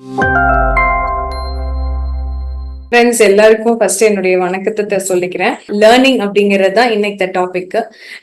Música friends எல்லாருக்கும் first என்னுடைய வணக்கத்தை சொல்லிக்கிறேன். லேர்னிங் அப்படிங்கிறது தான் இன்னைக்கு டாபிக்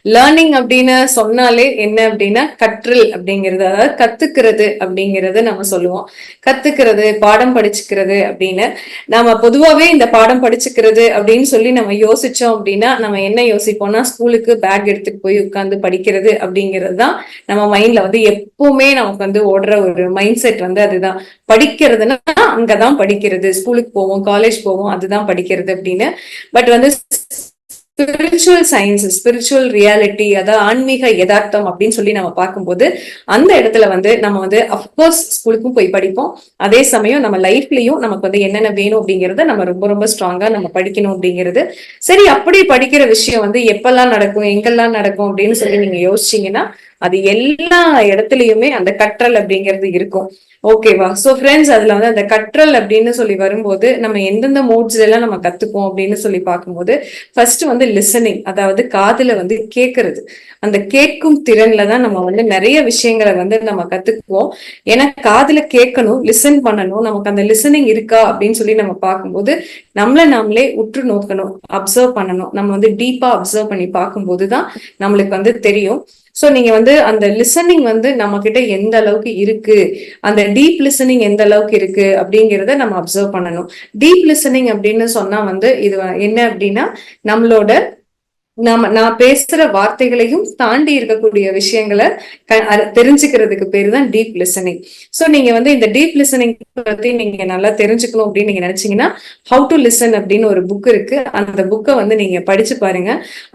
லேர்னிங் அப்படின்னு சொன்னாலே என்ன அப்படின்னா கற்றல் அப்படிங்கிறது அதாவது கத்துக்கிறது அப்படிங்கறத நம்ம சொல்லுவோம். கத்துக்கிறது பாடம் படிச்சுக்கிறது அப்படின்னு. நம்ம பொதுவாவே இந்த பாடம் படிச்சுக்கிறது அப்படின்னு சொல்லி நம்ம யோசிச்சோம் அப்படின்னா நம்ம என்ன யோசிப்போம்னா ஸ்கூலுக்கு பேக் எடுத்துட்டு போய் உட்காந்து படிக்கிறது அப்படிங்கிறது தான் நம்ம மைண்ட்ல வந்து எப்பவுமே நமக்கு வந்து ஓடுற ஒரு மைண்ட் செட் வந்து அதுதான். படிக்கிறதுனா அங்கதான் படிக்கிறது. ஸ்கூலுக்கு போவோம் காலேஜ் போவோம் அதுதான் படிக்கிறது அப்படின்னு. பட் வந்து ஸ்பிரிச்சுவல் சயின்ஸ் ஸ்பிரிச்சுவல் ரியாலிட்டி அதாவது ஆன்மீக யதார்த்தம் அப்படின்னு சொல்லி நம்ம பார்க்கும்போது அந்த இடத்துல வந்து நம்ம வந்து அஃப்கோர்ஸ் ஸ்கூலுக்கும் போய் படிப்போம். அதே சமயம் நம்ம லைஃப்லயும் நமக்கு வந்து என்னென்ன வேணும் அப்படிங்கறத நம்ம ரொம்ப ரொம்ப ஸ்ட்ராங்கா நம்ம படிக்கணும் அப்படிங்கிறது. சரி அப்படி படிக்கிற விஷயம் வந்து எப்பெல்லாம் நடக்கும் எங்கெல்லாம் நடக்கும் அப்படின்னு சொல்லி நீங்க யோசிச்சீங்கன்னா அது எல்லா இடத்துலயுமே அந்த கற்றல் அப்படிங்கிறது இருக்கும். ஓகேவா சோ ஃப்ரெண்ட்ஸ் அதுல வந்து அந்த கற்றல் அப்படின்னு சொல்லி வரும்போது நம்ம எந்தெந்த மூட்ஸ் எல்லாம் நம்ம கத்துப்போம் அப்படின்னு சொல்லி பார்க்கும்போது ஃபர்ஸ்ட் வந்து லிசனிங் அதாவது காதுல வந்து கேட்கறது அந்த கேட்கும் திறன்ல தான் நம்ம வந்து நிறைய விஷயங்களை வந்து நம்ம கத்துக்குவோம். ஏன்னா காதுல கேட்கணும் லிசன் பண்ணணும். நமக்கு அந்த லிசனிங் இருக்கா அப்படின்னு சொல்லி நம்ம பார்க்கும்போது நம்மள நாமளே உற்று நோக்கணும் அப்சர்வ் பண்ணணும். நம்ம வந்து டீப்பா அப்சர்வ் பண்ணி பார்க்கும்போது தான் நம்மளுக்கு வந்து தெரியும். ஸோ நீங்க வந்து அந்த லிசனிங் வந்து நம்ம கிட்ட எந்த அளவுக்கு இருக்கு? அந்த டீப் லிசனிங் எந்த அளவுக்கு இருக்கு? அப்படிங்கிறத நம்ம அப்சர்வ் பண்ணணும். டீப் லிசனிங் அப்படின்னு சொன்னா வந்து இது என்ன அப்படின்னா நம்மளோட நாம நான் பேசுற வார்த்தைகளையும் தாண்டி இருக்கக்கூடிய விஷயங்களை தெரிஞ்சுக்கிறதுக்கு பேரு தான் டீப் லிசனிங் சோ நீங்க வந்து இந்த டீப் லிசனிங் பத்தி நீங்க நல்லா தெரிஞ்சுக்கணும் அப்படின்னு நீங்க நினைச்சீங்கன்னா ஹவு டு லிசன் அப்படின்னு ஒரு புக் இருக்கு. அந்த புக்கை வந்து நீங்க படிச்சு பாருங்க.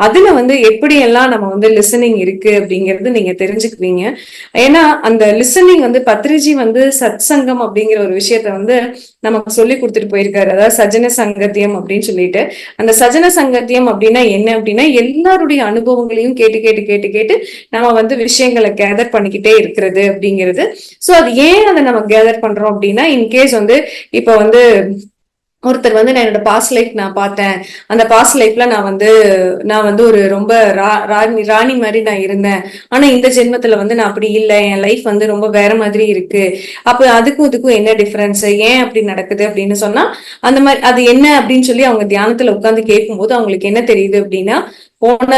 அதுல வந்து எப்படி எல்லாம் நம்ம வந்து லிசனிங் இருக்கு அப்படிங்கிறது நீங்க தெரிஞ்சுக்குவீங்க. ஏன்னா அந்த லிசனிங் வந்து பத்ரிஜி வந்து சத் சங்கம் அப்படிங்கிற ஒரு விஷயத்த வந்து நமக்கு சொல்லி கொடுத்துட்டு போயிருக்காரு. அதாவது சஜன சங்கத்தியம் அப்படின்னு சொல்லிட்டு. அந்த சஜன சங்கத்தியம் அப்படின்னா என்ன அப்படின்னா எல்லாருடைய அனுபவங்களையும் கேட்டு கேட்டு கேட்டு கேட்டு நம்ம வந்து விஷயங்களை கேதர் பண்ணிக்கிட்டே இருக்கிறது அப்படிங்கிறது. சோ அது ஏன் அதை நம்ம கேதர் பண்றோம் அப்படின்னா இன்கேஸ் வந்து இப்ப வந்து ஒருத்தர் வந்து நான் என்னோட பாஸ்ட் லைஃப் நான் பார்த்தேன். அந்த பாஸ்ட் லைஃப்ல நான் வந்து நான் வந்து ஒரு ரொம்ப ராணி ராணி மாதிரி நான் இருந்தேன். ஆனா இந்த ஜென்மத்துல வந்து நான் அப்படி இல்லை. என் லைஃப் வந்து ரொம்ப வேற மாதிரி இருக்கு. அப்ப அதுக்கும் இதுக்கும் என்ன டிஃபரன்ஸ் ஏன் அப்படி நடக்குது அப்படின்னு சொன்னா அந்த மாதிரி அது என்ன அப்படின்னு சொல்லி அவங்க தியானத்துல உட்காந்து கேட்கும்போது அவங்களுக்கு என்ன தெரியுது அப்படின்னா போன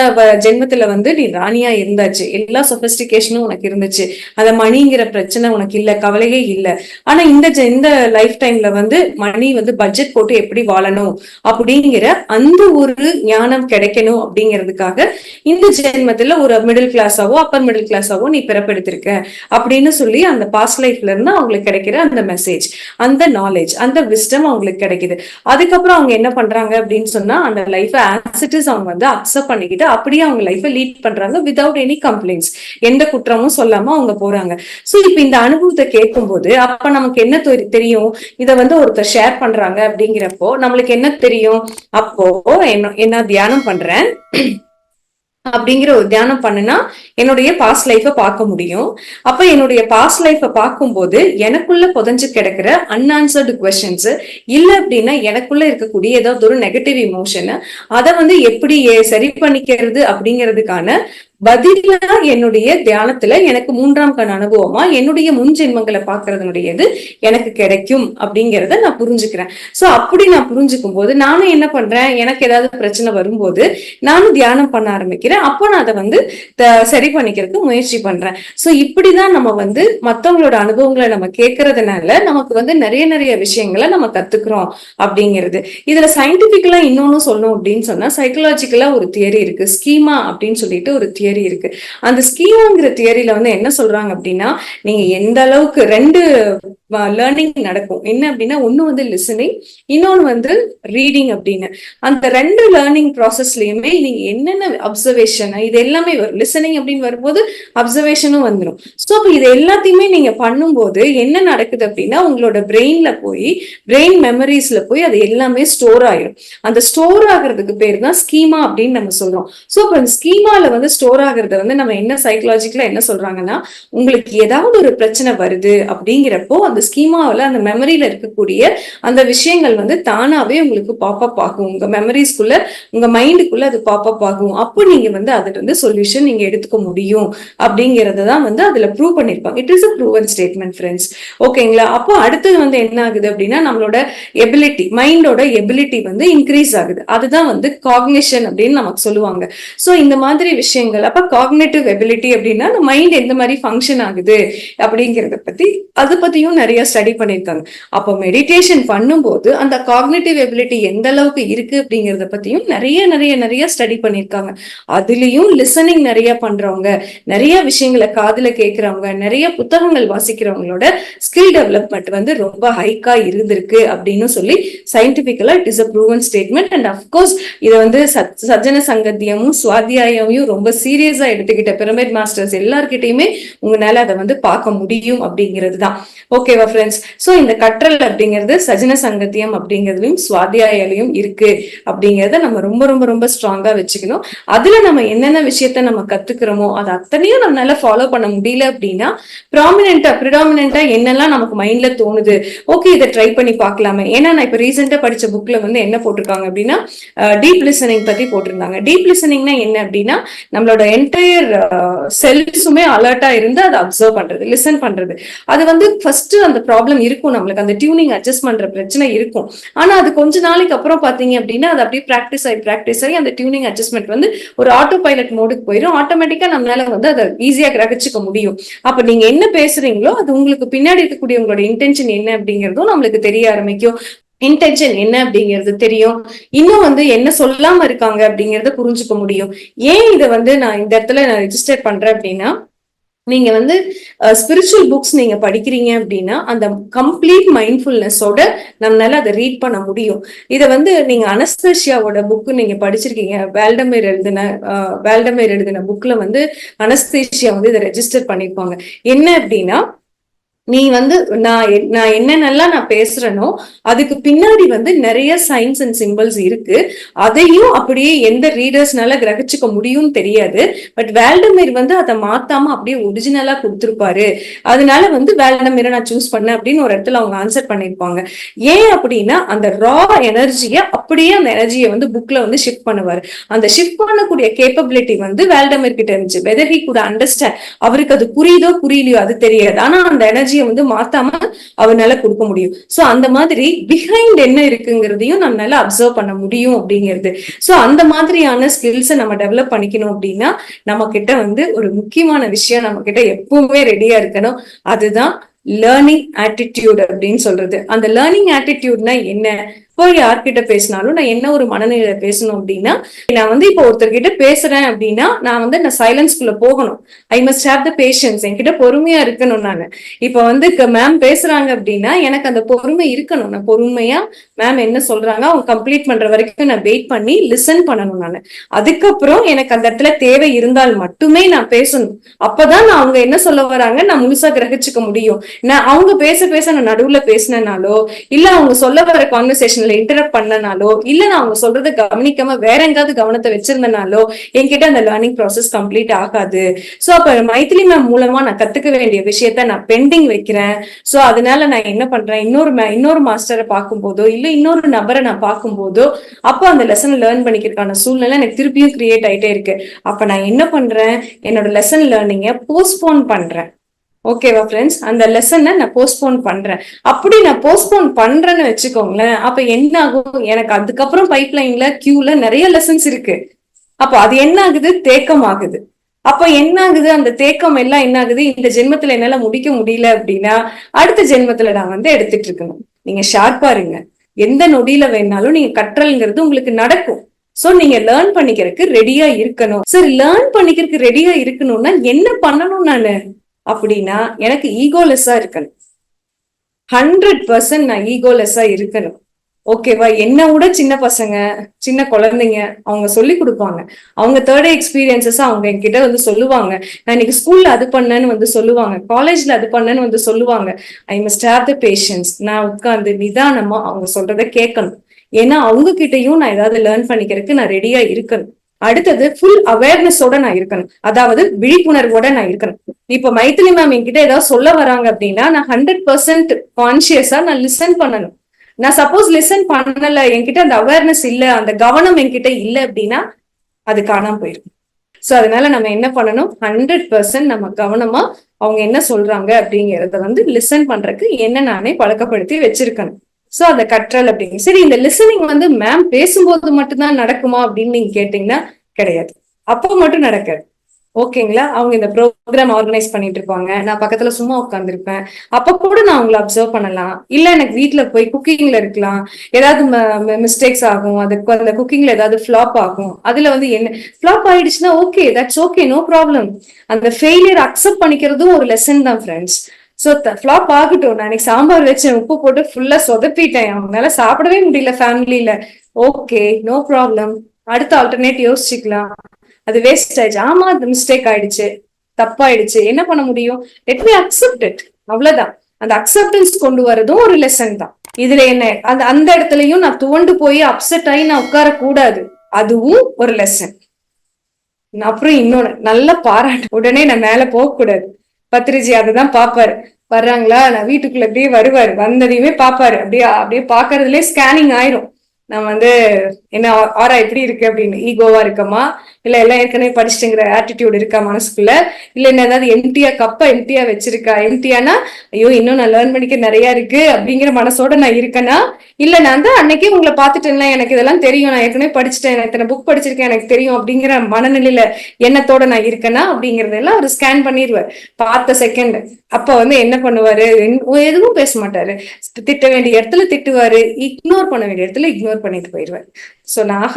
ஜென்மத்துல வந்து நீ ராணியா இருந்தாச்சு. எல்லா சொபிஸ்டிகேஷனும் உனக்கு இருந்துச்சு. அந்த மணிங்கிற பிரச்சனை உனக்கு இல்ல கவலையே இல்ல. ஆனா இந்த இந்த லைஃப் டைம்ல வந்து மணி வந்து பட்ஜெட் போட்டு எப்படி வாழணும் அப்படிங்கிற அந்த ஒரு ஞானம் கிடைக்கணும் அப்படிங்கிறதுக்காக இந்த ஜென்மத்துல ஒரு மிடில் கிளாஸாவோ அப்பர் மிடில் கிளாஸாவோ நீ பிறப்பெடுத்திருக்க அப்படின்னு சொல்லி அந்த பாஸ்ட் லைஃப்ல இருந்து அவங்களுக்கு கிடைக்கிற அந்த மெசேஜ் அந்த நாலேஜ் அந்த விஸ்டம் அவங்களுக்கு கிடைக்குது. அதுக்கப்புறம் அவங்க என்ன பண்றாங்க அப்படின்னு சொன்னா அந்த லைஃப் ஆசிட்டிஸ் அவங்க வந்து அக்செப்ட் பண்ணிக்கிட்டு அப்படியே அவங்க லைஃபை லீட் பண்றாங்க விதவுட் எனி கம்ப்ளைண்ட்ஸ் எந்த குற்றமும் சொல்லாம அவங்க போறாங்க. சோ இப்ப இந்த அனுபவத்தை கேட்கும் போது அப்ப நமக்கு என்ன தெரியும்? இத வந்து ஒருத்தர் ஷேர் பண்றாங்க அப்படிங்கிறப்போ நம்மளுக்கு என்ன தெரியும்? அப்போ என்ன என்ன தியானம் பண்றேன்? அப்படிங்கிற ஒரு தியானம் பண்ணுனா என்னுடைய பாஸ்ட் லைஃபை பார்க்க முடியும். அப்ப என்னுடைய பாஸ்ட் லைஃபை பார்க்கும்போது எனக்குள்ள புதஞ்சு கிடக்கிற அன்ஆன்சர்டு கொஸ்டின்ஸ் இல்ல அப்படின்னா எனக்குள்ள இருக்கக்கூடிய ஏதாவது ஒரு நெகட்டிவ் இமோஷன் அதை வந்து எப்படி சரி பண்ணிக்கிறது அப்படிங்கிறதுக்கான பதிலா என்னுடைய தியானத்துல எனக்கு மூன்றாம் கண் அனுபவமா என்னுடைய முன் ஜென்மங்களை பாக்குறதுனுடையது எனக்கு கிடைக்கும் அப்படிங்கிறத நான் புரிஞ்சுக்கிறேன். சோ அப்படி நான் புரிஞ்சுக்கும் போது நானும் என்ன பண்றேன்? எனக்கு ஏதாவது பிரச்சனை வரும்போது நானும் தியானம் பண்ண ஆரம்பிக்கிறேன். அப்போ நான் அதை வந்து சரி பண்ணிக்கிறதுக்கு முயற்சி பண்றேன். சோ இப்படிதான் நம்ம வந்து மத்தவங்களோட அனுபவங்களை நம்ம கேட்கறதுனால நமக்கு வந்து நிறைய நிறைய விஷயங்களை நம்ம கத்துக்கிறோம் அப்படிங்கிறது. இதுல சயின்டிபிக்கலா இன்னொன்னு சொல்லணும் அப்படின்னு சொன்னா சைக்கலாஜிக்கலா ஒரு தியரி இருக்கு. ஸ்கீமா அப்படின்னு சொல்லிட்டு ஒரு தியரி தியரி இருக்கு. அந்த ஸ்கீமாங்கிற தியரியில வந்து என்ன சொல்றாங்க அப்படின்னா நீங்க எந்த அளவுக்கு ரெண்டு லேர்னிங் நடக்கும். என்ன அப்படின்னா ஒண்ணு வந்து லிசனிங் இன்னொன்னு வந்து ரீடிங் அப்படின்னு. அந்த ரெண்டு லேர்னிங் ப்ராசஸ்லயுமே நீங்க என்னென்ன அப்சர்வேஷன் இது எல்லாமே வரும் லிசனிங் அப்படின்னு வரும்போது அப்சர்வேஷனும் வந்துடும் ஸோ அப்போ இது எல்லாத்தையுமே நீங்க பண்ணும்போது என்ன நடக்குது அப்படின்னா உங்களோட பிரெயின்ல போய் பிரெயின் மெமரிஸ்ல போய் அது எல்லாமே ஸ்டோர் ஆயிடும் அந்த ஸ்டோர் ஆகுறதுக்கு பேர் தான் ஸ்கீமா அப்படின்னு நம்ம சொல்றோம். ஸோ அப்போ அந்த ஸ்கீமால வந்து ஸ்டோர் ஸ்டோர் ஆகுறது வந்து நம்ம என்ன சைக்கலாஜிக்கலா என்ன சொல்றாங்கன்னா உங்களுக்கு ஏதாவது ஒரு பிரச்சனை வருது அப்படிங்கிறப்போ அந்த ஸ்கீமாவில் அந்த மெமரியில இருக்கக்கூடிய அந்த விஷயங்கள் வந்து தானாவே உங்களுக்கு பாப்அப் ஆகும். உங்க மெமரிஸ்குள்ள உங்க மைண்டுக்குள்ள அது பாப்அப் ஆகும். அப்போ நீங்க வந்து அதுல இருந்து சொல்யூஷன் நீங்க எடுத்துக்க முடியும் அப்படிங்கறத தான் வந்து அதுல ப்ரூவ் பண்ணிருப்பாங்க. It is a proven statement friends ஓகேங்களா அப்போ அடுத்தது வந்து என்ன ஆகுது அப்படின்னா நம்மளோட எபிலிட்டி மைண்டோட எபிலிட்டி வந்து இன்க்ரீஸ் ஆகுது. அதுதான் வந்து காக்னிஷன் அப்படின்னு நமக்கு சொல்லுவாங்க. ஸோ இந்த மாதிரி விஷயங்கள் அப்ப காக்னேட்டிவ் எபிலிட்டி அப்படின்னா அந்த மைண்ட் எந்த மாதிரி ஃபங்க்ஷன் ஆகுது அப்படிங்கிறத பத்தி அதை பத்தியும் நிறைய ஸ்டடி பண்ணியிருக்காங்க. அப்போ மெடிடேஷன் பண்ணும்போது அந்த காக்னேட்டிவ் எபிலிட்டி எந்த அளவுக்கு இருக்கு அப்படிங்கிறத பத்தியும் நிறைய நிறைய நிறைய ஸ்டடி பண்ணியிருக்காங்க. அதுலயும் லிசனிங் நிறைய பண்றவங்க நிறைய விஷயங்களை காதுல கேட்கறவங்க நிறைய புத்தகங்கள் வாசிக்கிறவங்களோட ஸ்கில் டெவலப்மெண்ட் வந்து ரொம்ப ஹைக்கா இருந்திருக்கு அப்படின்னு சொல்லி சயின்டிபிக்கலா it is a proven statement and of course இதை வந்து சஜ்ஜன சங்கத்தியமும் சுவாத்தியாயமும் ரொம்ப சீரியஸா எடுத்துக்கிட்ட பிரமிட் மாஸ்டர்ஸ் எல்லார்கிட்டையுமே உங்களால அதை வந்து பார்க்க முடியும் அப்படிங்கிறது தான் ஓகேவா ஃப்ரெண்ட்ஸ் ஸோ இந்த கற்றல் அப்படிங்கிறது சஜன சங்கத்தியம் அப்படிங்கிறதுலையும் சுவாத்தியாயிலையும் இருக்கு அப்படிங்கிறத நம்ம ரொம்ப ரொம்ப ரொம்ப ஸ்ட்ராங்கா வச்சுக்கணும். அதுல நம்ம என்னென்ன விஷயத்த நம்ம கத்துக்கிறோமோ அது அத்தனையும் நம்மளால ஃபாலோ பண்ண முடியல அப்படின்னா ப்ராமினென்டா ப்ரிடாமினா என்னெல்லாம் நமக்கு மைண்ட்ல தோணுது? ஓகே இதை ட்ரை பண்ணி பார்க்கலாமே. ஏன்னா நான் இப்ப ரீசெண்டா படிச்ச புக்ல வந்து என்ன போட்டிருக்காங்க அப்படின்னா டீப் லிசனிங் பத்தி போட்டிருந்தாங்க. டீப் லிசனிங்னா என்ன அப்படின்னா நம்மளோட என்டையர் செல்ஸுமே அலர்ட்டா இருந்து அதை அப்சர்வ் பண்றது லிசன் பண்றது. அது வந்து ஃபர்ஸ்ட் அந்த ப்ராப்ளம் இருக்கும் நம்மளுக்கு. அந்த டியூனிங் அட்ஜஸ்ட் பண்ற பிரச்சனை இருக்கும். ஆனா அது கொஞ்ச நாளைக்கு அப்புறம் பாத்தீங்க அப்படின்னா அது அப்படியே ப்ராக்டிஸ் ஆகி ப்ராக்டிஸ் ஆகி அந்த டியூனிங் அட்ஜஸ்ட்மெண்ட் வந்து ஒரு ஆட்டோ பைலட் மோடுக்கு போயிடும் ஆட்டோமேட்டிக்கா நம்மளால வந்து அதை ஈஸியா கிரகிச்சுக்க முடியும். அப்ப நீங்க என்ன பேசுறீங்களோ அது உங்களுக்கு பின்னாடி இருக்கக்கூடிய உங்களோட இன்டென்ஷன் என்ன அப்படிங்கிறதும் நம்மளுக்கு தெரிய ஆரம்பிக்கும். இன்டென்ஷன் என்ன அப்படிங்கிறது தெரியும். இன்னும் வந்து என்ன சொல்லாம இருக்காங்க அப்படிங்கறத புரிஞ்சுக்க முடியும். ஏன் இதை வந்து நான் இந்த இடத்துல நான் ரெஜிஸ்டர் பண்றேன் அப்படின்னா நீங்க வந்து ஸ்பிரிச்சுவல் புக்ஸ் நீங்க படிக்கிறீங்க அப்படின்னா அந்த கம்ப்ளீட் மைண்ட்ஃபுல்னஸோட நம்மளால அதை ரீட் பண்ண முடியும். இதை வந்து நீங்க அனஸ்தேஷியாவோட புக்கு நீங்க படிச்சிருக்கீங்க. வேல்டமேர் எழுதின வேல்டமேர் எழுதின புக்ல வந்து அனஸ்தேஷியா வந்து இதை ரெஜிஸ்டர் பண்ணிருப்பாங்க. என்ன அப்படின்னா நீ வந்து நான் நான் என்னென்னலாம் நான் பேசுறேனோ அதுக்கு பின்னாடி வந்து நிறைய சயின்ஸ் அண்ட் சிம்பிள்ஸ் இருக்கு. அதையும் அப்படியே எந்த ரீடர்ஸ்னால கிரகிச்சுக்க முடியும்னு தெரியாது. பட் வேல்டமீர் வந்து அதை மாத்தாம அப்படியே ஒரிஜினலா கொடுத்துருப்பாரு. அதனால வந்து வேல்டமீரை நான் சூஸ் பண்ணேன் அப்படின்னு ஒரு இடத்துல அவங்க ஆன்சர் பண்ணிருப்பாங்க ஏன் அப்படின்னா அந்த ரா எனர்ஜியை அப்படியே அந்த எனர்ஜியை வந்து புக்ல வந்து ஷிஃப்ட் பண்ணுவாரு. அந்த ஷிஃப்ட் பண்ணக்கூடிய கேப்பபிலிட்டி வந்து வேல்டமீர் கிட்ட இருந்துச்சு. வெதர் ஹி கூட அண்டர்ஸ்டாண்ட் அவருக்கு அது புரியுதோ புரியலையோ அது தெரியாது. ஆனா அந்த எனர்ஜி எனர்ஜியை வந்து மாத்தாம அவனால கொடுக்க முடியும். சோ அந்த மாதிரி பிஹைண்ட் என்ன இருக்குங்கிறதையும் நம்மளால அப்சர்வ் பண்ண முடியும் அப்படிங்கிறது. சோ அந்த மாதிரியான ஸ்கில்ஸை நம்ம டெவலப் பண்ணிக்கணும் அப்படின்னா நம்ம கிட்ட வந்து ஒரு முக்கியமான விஷயம் நம்ம கிட்ட எப்பவுமே ரெடியா இருக்கணும். அதுதான் லேர்னிங் ஆட்டிடியூட் அப்படின்னு சொல்றது. அந்த லேர்னிங் ஆட்டிடியூட்னா என்ன? இப்போ யார்கிட்ட பேசினாலும் நான் என்ன ஒரு மனநிலையில பேசணும் அப்படின்னா நான் வந்து இப்போ ஒருத்தர்கிட்ட பேசுறேன் அப்படின்னா நான் வந்து நான் சைலன்ஸ்குள்ள போகணும். I must have the patience என்கிட்ட பொறுமையா இருக்கணும் நான். இப்போ வந்து மேம் பேசுறாங்க அப்படின்னா எனக்கு அந்த பொறுமை இருக்கணும். நான் பொறுமையா மேம் என்ன சொல்றாங்க அவங்க கம்ப்ளீட் பண்ற வரைக்கும் நான் வெயிட் பண்ணி லிசன் பண்ணணும் நான். அதுக்கப்புறம் எனக்கு அந்த இடத்துல தேவை இருந்தால் மட்டுமே நான் பேசணும். அப்பதான் நான் அவங்க என்ன சொல்ல வராங்க நான் முழுசா கிரகிச்சுக்க முடியும். நான் அவங்க பேச பேச நான் நடுவுல பேசினாலோ இல்ல அவங்க சொல்ல வர கான்வர்சேஷன் கான்வர்சேஷன்ல இன்டரப்ட் பண்ணனாலோ இல்ல நான் அவங்க சொல்றத கவனிக்காம வேற எங்காவது கவனத்தை வச்சிருந்தனாலோ என்கிட்ட அந்த லேர்னிங் ப்ராசஸ் கம்ப்ளீட் ஆகாது. சோ அப்ப மைத்திலி மேம் மூலமா நான் கத்துக்க வேண்டிய விஷயத்த நான் பெண்டிங் வைக்கிறேன். சோ அதனால நான் என்ன பண்றேன்? இன்னொரு இன்னொரு மாஸ்டரை பார்க்கும்போதோ இல்ல இன்னொரு நபரை நான் பார்க்கும்போதோ அப்போ அந்த லெசன் லேர்ன் பண்ணிக்கிறதுக்கான சூழ்நிலை எனக்கு திருப்பியும் கிரியேட் ஆயிட்டே இருக்கு. அப்ப நான் என்ன பண்றேன்? என்னோட லெசன் லேர்னிங்க போஸ்ட்போன் பண்றேன். ஓகேவா ஃப்ரெண்ட்ஸ் அந்த லெசனை நான் போஸ்ட்போன் பண்றேன். அப்படி நான் போஸ்ட்போன் பண்றேன்னு வச்சுக்கோங்களேன் அப்ப என்ன ஆகும் எனக்கு அதுக்கப்புறம் பைப் லைன்ல கியூல நிறைய லெசன்ஸ் இருக்கு. அப்போ அது என்ன ஆகுது தேக்கம் ஆகுது அப்ப என்ன ஆகுது அந்த தேக்கம் எல்லாம் என்ன ஆகுது இந்த ஜென்மத்துல என்னால முடிக்க முடியல அப்படின்னா அடுத்த ஜென்மத்துல நான் வந்து எடுத்துட்டு இருக்கணும். நீங்க ஷார்ப்பா இருங்க. எந்த நொடியில வேணாலும் நீங்க கற்றல்ங்கிறது உங்களுக்கு நடக்கும். சோ நீங்க லேர்ன் பண்ணிக்கிறதுக்கு ரெடியா இருக்கணும். சரி லேர்ன் பண்ணிக்கிறதுக்கு ரெடியா இருக்கணும்னா என்ன பண்ணணும் நானு? அப்படின்னா எனக்கு ஈகோலெஸ்ஸா இருக்கணும். ஹண்ட்ரட் பர்சன்ட் நான் ஈகோலெஸ்ஸா இருக்கணும். ஓகேவா என்ன விட சின்ன பசங்க சின்ன குழந்தைங்க அவங்க சொல்லி கொடுப்பாங்க. அவங்க தேர்ட் எக்ஸ்பீரியன்சஸ் அவங்க என்கிட்ட வந்து சொல்லுவாங்க. நான் இன்னைக்கு ஸ்கூல்ல அது பண்ணேன்னு வந்து சொல்லுவாங்க. காலேஜ்ல அது பண்ணேன்னு வந்து சொல்லுவாங்க. I must have the patience நான் உட்காந்து நிதானமா அவங்க சொல்றத கேட்கணும். ஏன்னா அவங்க கிட்டையும் நான் ஏதாவது லேர்ன் பண்ணிக்கிறதுக்கு நான் ரெடியா இருக்கணும். அடுத்தது ஃபுல் அவேர்னஸோட நான் இருக்கணும். அதாவது விழிப்புணர்வோட நான் இருக்கணும். இப்ப மைத்திலி மேம் என்கிட்ட ஏதாவது சொல்ல வராங்க அப்படின்னா நான் ஹண்ட்ரட் பர்சன்ட் கான்சியஸா நான் லிசன் பண்ணணும். நான் சப்போஸ் லிசன் பண்ணல என்கிட்ட அந்த அவேர்னஸ் இல்ல அந்த கவனம் என்கிட்ட இல்ல அப்படின்னா அது காணாம போயிருக்கும் சோ அதனால நம்ம என்ன பண்ணணும்? ஹண்ட்ரட் பர்சன்ட் நம்ம கவனமா அவங்க என்ன சொல்றாங்க அப்படிங்கறத வந்து லிசன் பண்றதுக்கு என்ன நானே பழக்கப்படுத்தி வச்சிருக்கணும். சோ அந்த கற்றல் அப்படிங்க. சரி இந்த லிசனிங் வந்து மேம் பேசும்போது மட்டும்தான் நடக்குமா அப்படின்னு நீங்க கேட்டீங்கன்னா கிடையாது. அப்போ மட்டும் நடக்காது. ஓகேங்களா? அவங்க இந்த ப்ரோக்ராம் ஆர்கனைஸ் பண்ணிட்டு இருப்பாங்க. நான் பக்கத்துல சும்மா உட்காந்துருப்பேன் அப்ப கூட நான் அவங்கள அப்சர்வ் பண்ணலாம். இல்ல எனக்கு வீட்டுல போய் குக்கிங்ல இருக்கலாம். ஏதாவது மிஸ்டேக்ஸ் ஆகும். அதுக்கு அந்த குக்கிங்ல ஏதாவது ஃபிளாப் ஆகும். அதுல வந்து என்ன ஃபிளாப் ஆயிடுச்சுன்னா okay that's okay no problem அந்த ஃபெயிலியர் அக்செப்ட் பண்ணிக்கிறதும் ஒரு லெசன் தான் ஃப்ரெண்ட்ஸ் சோ ஃபிளாப் ஆகட்டும். நான் இன்னைக்கு சாம்பார் வச்சேன் உப்பு போட்டு ஃபுல்லா சொதப்பிட்டேன். அவங்களால சாப்பிடவே முடியல ஃபேமிலியில ஓகே நோ ப்ராப்ளம் அடுத்த ஆல்டர்னேட் யோசிச்சுக்கலாம். அது வேஸ்ட் ஆயிடுச்சு. ஆமா அது மிஸ்டேக் ஆயிடுச்சு. தப்பாயிடுச்சு. என்ன பண்ண முடியும்? லெட் மீ அக்செப்ட் இட் அவ்வளவுதான். அந்த அக்செப்டன்ஸ் கொண்டு வரதும் ஒரு லெசன் தான். இதுல என்ன? அந்த அந்த இடத்துலயும் நான் துவண்டு போய் அப்செட் ஆகி நான் உட்கார கூடாது அதுவும் ஒரு லெசன் அப்புறம் இன்னொன்னு நல்ல பாராட்டு. உடனே நான் மேல போக கூடாது பத்ரிஜி அதுதான் பாப்பாரு வர்றாங்களா? நான் வீட்டுக்குள்ள அப்படியே வருவாரு. வந்ததையுமே பாப்பாரு. அப்படியே அப்படியே பாக்குறதுலயே ஸ்கேனிங் ஆயிரும். நான் வந்து என்ன ஆரா எப்படி இருக்கு அப்படின்னு? ஈகோவா இருக்கமா? இல்ல எல்லாம் ஏற்கனவே படிச்சுட்டுங்கிற ஆட்டிடியூட் இருக்கா மனசுக்குள்ள? இல்ல என்ன ஏதாவது எம்டியா கப்பா எம்டியா வச்சிருக்கா? எம்டியானா ஐயோ இன்னும் நான் லேர்ன் பண்ணிக்க நிறைய இருக்கு அப்படிங்கிற மனசோட நான் இருக்கேனா? இல்ல நான் தான் அன்னைக்கே உங்களை பார்த்துட்டேன்ல எனக்கு இதெல்லாம் தெரியும். நான் ஏற்கனவே படிச்சுட்டேன் இத்தனை புக் படிச்சிருக்கேன் எனக்கு தெரியும் அப்படிங்கிற மனநிலையில எண்ணத்தோட நான் இருக்கேனா? அப்படிங்கறதெல்லாம் அவர் ஸ்கேன் பண்ணிடுவார் பார்த்த செகண்ட் அப்ப வந்து என்ன பண்ணுவாரு? எதுவும் பேச மாட்டாரு. திட்ட வேண்டிய இடத்துல திட்டுவாரு. இக்னோர் பண்ண வேண்டிய இடத்துல இக்னோர் பண்ணிட்டு போயிடுவாரு சோ நான்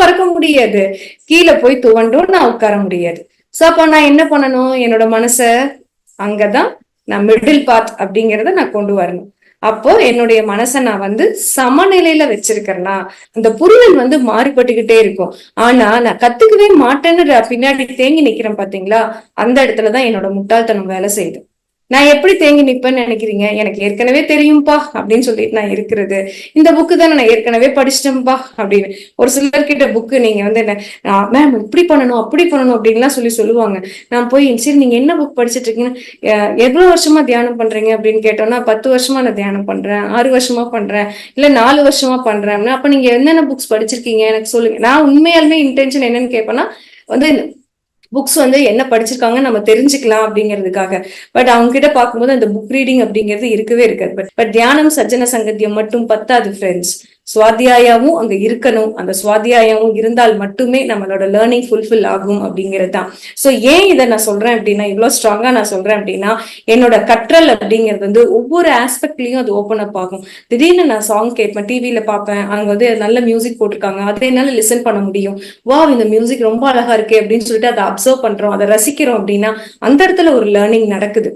பறக்க முடியாது. கீழே போய் துவண்டும் நான் உட்கார முடியாது. சோ அப்ப நான் என்ன பண்ணணும்? என்னோட மனச அங்கதான் நான் மிடில் பாத் அப்படிங்கறத நான் கொண்டு வரணும். அப்போ என்னுடைய மனசை நான் வந்து சமநிலையில வச்சிருக்கிறேன்னா அந்த புரிதல் வந்து மாறுபட்டுக்கிட்டே இருக்கும். ஆனா நான் கத்துக்கவே மாட்டேன்னு பின்னாடி தேங்கி நிக்கிறேன் பாத்தீங்களா? அந்த இடத்துலதான் என்னோட முட்டாள்தனம் வேலை செய்யுது. நான் எப்படி தேங்கி நிற்பேன்னு நினைக்கிறீங்க? எனக்கு ஏற்கனவே தெரியும்பா அப்படின்னு சொல்லிட்டு நான் இருக்கிறது. இந்த புக்கு தானே நான் ஏற்கனவே படிச்சிட்டேன்பா அப்படின்னு. ஒரு சிலர் கிட்ட புக்கு நீங்க வந்து என்ன மேம் இப்படி பண்ணணும் அப்படி பண்ணணும் அப்படின்லாம் சொல்லி சொல்லுவாங்க. நான் போய் சரி நீங்க என்ன புக் படிச்சுட்டு இருக்கீங்கன்னு எவ்வளவு வருஷமா தியானம் பண்றீங்க? அப்படின்னு கேட்டோம்னா பத்து வருஷமா நான் தியானம் பண்றேன் ஆறு வருஷமா பண்றேன் இல்ல நாலு வருஷமா பண்றேன். அப்ப நீங்க என்னென்ன புக்ஸ் படிச்சிருக்கீங்க? எனக்கு சொல்லுங்க. நான் உண்மையாலுமே இன்டென்ஷன் என்னன்னு கேட்பேன்னா வந்து புக்ஸ் வந்து என்ன படிச்சிருக்காங்க நம்ம தெரிஞ்சுக்கலாம் அப்படிங்கிறதுக்காக. பட் அவங்க கிட்ட பார்க்கும்போது அந்த புக் ரீடிங் அப்படிங்கிறது இருக்கவே இருக்காது. பட் பட் தியானம் சஜ்ஜன சங்கத்தியம் மட்டும் பத்தாது ஃப்ரெண்ட்ஸ் சுவாத்தியாயமும் அங்க இருக்கணும். அந்த சுவாத்தியாயமும் இருந்தால் மட்டுமே நம்மளோட லேர்னிங் ஃபுல்ஃபில் ஆகும் அப்படிங்கிறது தான் ஸோ ஏன் இதை நான் சொல்றேன் அப்படின்னா இவ்வளோ ஸ்ட்ராங்கா நான் சொல்றேன் அப்படின்னா என்னோட கற்றல் அப்படிங்கிறது வந்து ஒவ்வொரு ஆஸ்பெக்ட்லயும் அது ஓப்பன் அப் ஆகும். திடீர்னு நான் சாங் கேட்பேன் டிவியில பார்ப்பேன் அங்க வந்து நல்ல மியூசிக் போட்டிருக்காங்க அதை என்னால லிசன் பண்ண முடியும். வா இந்த மியூசிக் ரொம்ப அழகா இருக்கு அப்படின்னு சொல்லிட்டு அதை அப்சர்வ் பண்றோம் அதை ரசிக்கிறோம் அப்படின்னா அந்த இடத்துல ஒரு லேர்னிங் நடக்குது.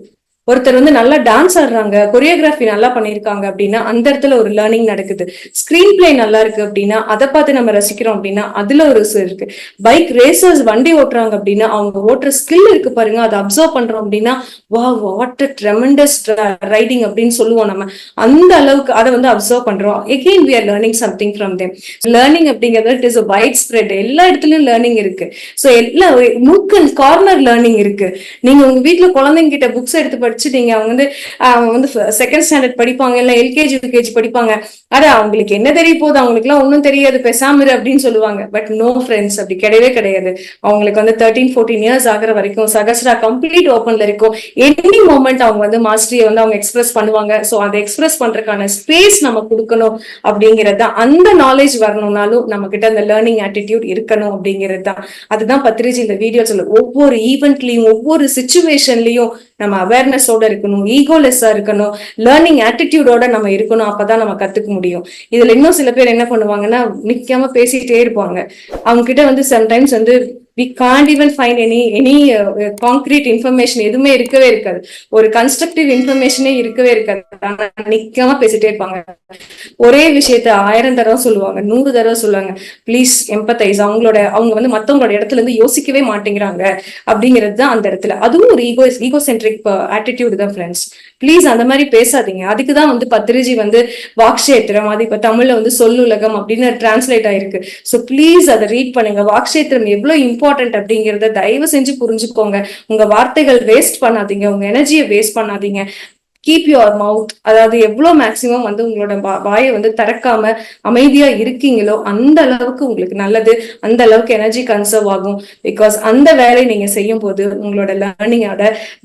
ஒருத்தர் வந்து நல்லா டான்ஸ் ஆடுறாங்க கொரியோகிராஃபி நல்லா பண்ணியிருக்காங்க அப்படின்னா அந்த இடத்துல ஒரு லேர்னிங் நடக்குது. ஸ்கிரீன் பிளே நல்லா இருக்கு அப்படின்னா அதை பார்த்து நம்ம ரசிக்கிறோம் அப்படின்னா அதுல ஒரு இருக்கு. பைக் ரேசர்ஸ் வண்டி ஓட்டுறாங்க அப்படின்னா அவங்க ஓட்டுற ஸ்கில் இருக்கு பாருங்க அதை அப்சர்வ் பண்றோம் அப்படின்னா வா வாட் ட்ரெமெண்டஸ் ரைடிங் அப்படின்னு சொல்லுவோம் நம்ம. அந்த அளவுக்கு அதை வந்து அப்சர்வ் பண்றோம். Again we are learning something from them learning அப்படிங்கிறது இட் இஸ் வைட் ஸ்ப்ரெட் எல்லா இடத்துலயும் லேர்னிங் இருக்கு. ஸோ எல்லா மூக்கன் கார்னர் லேர்னிங் இருக்கு. நீங்க உங்க வீட்டுல குழந்தைங்க கிட்ட புக்ஸ் எடுத்து படிச்சு படிச்சுட்டீங்க அவங்க வந்து அவங்க வந்து செகண்ட் ஸ்டாண்டர்ட் படிப்பாங்க இல்ல எல்கேஜி யூகேஜி படிப்பாங்க. அட அவங்களுக்கு என்ன தெரிய போகுது? அவங்களுக்கு எல்லாம் ஒன்றும் தெரியாது பெசாமிரு அப்படின்னு சொல்லுவாங்க. பட் நோ ஃப்ரெண்ட்ஸ் அப்படி கிடையவே கிடையாது. அவங்களுக்கு வந்து தேர்ட்டீன் ஃபோர்டீன் இயர்ஸ் ஆகிற வரைக்கும் சகஸ்ரா கம்ப்ளீட் ஓப்பன்ல இருக்கும். எனி மூமெண்ட் அவங்க வந்து மாஸ்டரியை வந்து அவங்க எக்ஸ்பிரஸ் பண்ணுவாங்க. ஸோ அதை எக்ஸ்பிரஸ் பண்றதுக்கான ஸ்பேஸ் நம்ம கொடுக்கணும் அப்படிங்கிறது தான். அந்த நாலேஜ் வரணும்னாலும் நம்ம கிட்ட அந்த லேர்னிங் ஆட்டிடியூட் இருக்கணும் அப்படிங்கிறது தான். அதுதான் பத்திரிஜி இந்த வீடியோ சொல்ல ஒவ்வொரு ஈவெண்ட்லயும் ஒவ்வொரு சுச்சுவேஷன்லயும் நம்ம அவேர்னஸ் மனசோட இருக்கணும் ஈகோலெஸ்ஸா இருக்கணும் லேர்னிங் ஆட்டிடியூடோட நம்ம இருக்கணும் அப்பதான் நம்ம கத்துக்க முடியும். இதுல இன்னும் சில பேர் என்ன பண்ணுவாங்கன்னா நிக்காம பேசிட்டே இருப்பாங்க. அவங்க கிட்ட வந்து சம்டைம்ஸ் வந்து we can't even find any any concrete information எதுவுமே இருக்கவே இருக்காது. ஒரு கன்ஸ்ட்ரக்டிவ் இன்ஃபர்மேஷனே இருக்கவே இருக்காது. நிக்காம பேசிட்டே இருப்பாங்க. ஒரே விஷயத்த ஆயிரம் தடவை சொல்லுவாங்க. நூறு தடவை சொல்லுவாங்க. ப்ளீஸ் எம்பத்தைஸ் அவங்களோட அவங்க வந்து மத்தவங்களோட இடத்துல இருந்து யோசிக்கவே மாட்டேங்கிறாங்க. அப்படிங்கிறது தான் அந்த இடத்துல. அதுவும் ஒரு ஈகோ ஈகோ சென்ட்ரிக் ஆட்டிடியூடு தான் ஃப்ரெண்ட்ஸ் ப்ளீஸ் அந்த மாதிரி பேசாதீங்க. அதுக்கு தான் வந்து பத்திரிஜி வந்து வாக்ஷேத்திரம் அது இப்ப தமிழ்ல வந்து சொல்லுலகம் அப்படின்னு டிரான்ஸ்லேட் ஆயிருக்கு. ஸோ ப்ளீஸ் அதை ரீட் பண்ணுங்க. வாக்ஷேத்திரம் எவ்வளவு இம்பார்ட்டன்ட் அப்படிங்கறத தயவு செஞ்சு புரிஞ்சுக்கோங்க. உங்க வார்த்தைகள் வேஸ்ட் பண்ணாதீங்க. உங்க எனர்ஜியை வேஸ்ட் பண்ணாதீங்க. கீப் யுவர் மவுத் அதாவது எவ்வளவு மேக்சிமம் வந்து உங்களோட வாயை வந்து திறக்காம அமைதியா இருக்கீங்களோ அந்த அளவுக்கு உங்களுக்கு நல்லது. அந்த அளவுக்கு எனர்ஜி கன்சர்வ் ஆகும். பிகாஸ் அந்த வேலையை நீங்க செய்யும் போது உங்களோட லேர்னிங்கோட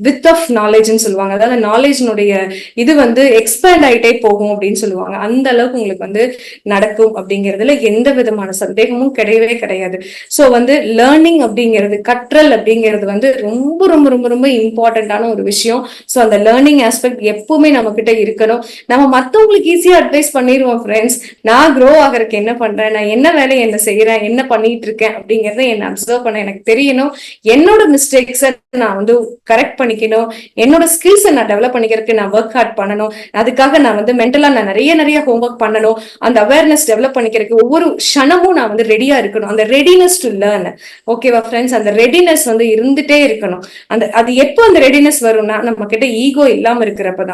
வித் ஆஃப் நாலேஜ்னு சொல்லுவாங்க. அதாவது நாலேஜினுடைய இது வந்து எக்ஸ்பேண்ட் ஆயிட்டே போகும் அப்படின்னு சொல்லுவாங்க. அந்த அளவுக்கு உங்களுக்கு வந்து நடக்கும் அப்படிங்கிறதுல எந்த விதமான சந்தேகமும் கிடையவே கிடையாது. ஸோ வந்து லேர்னிங் அப்படிங்கிறது கற்றல் அப்படிங்கிறது வந்து ரொம்ப ரொம்ப ரொம்ப ரொம்ப இம்பார்ட்டண்ட்டான ஒரு விஷயம். ஸோ அந்த லேர்னிங் ஆஸ்பெக்ட் எப்பவுமே நம்ம கிட்ட இருக்கணும். நம்ம மத்தவங்களுக்கு ஈஸியா அட்வைஸ் பண்ணிடுவோம் ஃப்ரெண்ட்ஸ் நான் க்ரோ ஆகிறதுக்கு என்ன பண்றேன்? நான் என்ன வேலையை என்ன செய்யறேன் என்ன பண்ணிட்டு இருக்கேன் அப்படிங்கறத என்ன அப்சர்வ் பண்ண எனக்கு தெரியணும். என்னோட மிஸ்டேக்ஸை நான் வந்து கரெக்ட் பண்ணிக்கணும். என்னோட ஸ்கில்ஸை நான் டெவலப் பண்ணிக்கிறதுக்கு நான் ஒர்க் ஹார்ட் பண்ணணும். அதுக்காக நான் வந்து மென்டலா நான் நிறைய நிறைய ஹோம்ஒர்க் பண்ணணும். அந்த அவேர்னஸ் டெவலப் பண்ணிக்கிறதுக்கு ஒவ்வொரு க்ஷணமும் நான் வந்து ரெடியா இருக்கணும். அந்த ரெடினஸ் டு லேர்ன் ஓகேவா ஃப்ரெண்ட்ஸ் அந்த ரெடினஸ் வந்து இருந்துட்டே இருக்கணும். அந்த அது எப்போ அந்த ரெடினஸ் வரும்னா நம்ம கிட்ட ஈகோ இல்லாம ജപത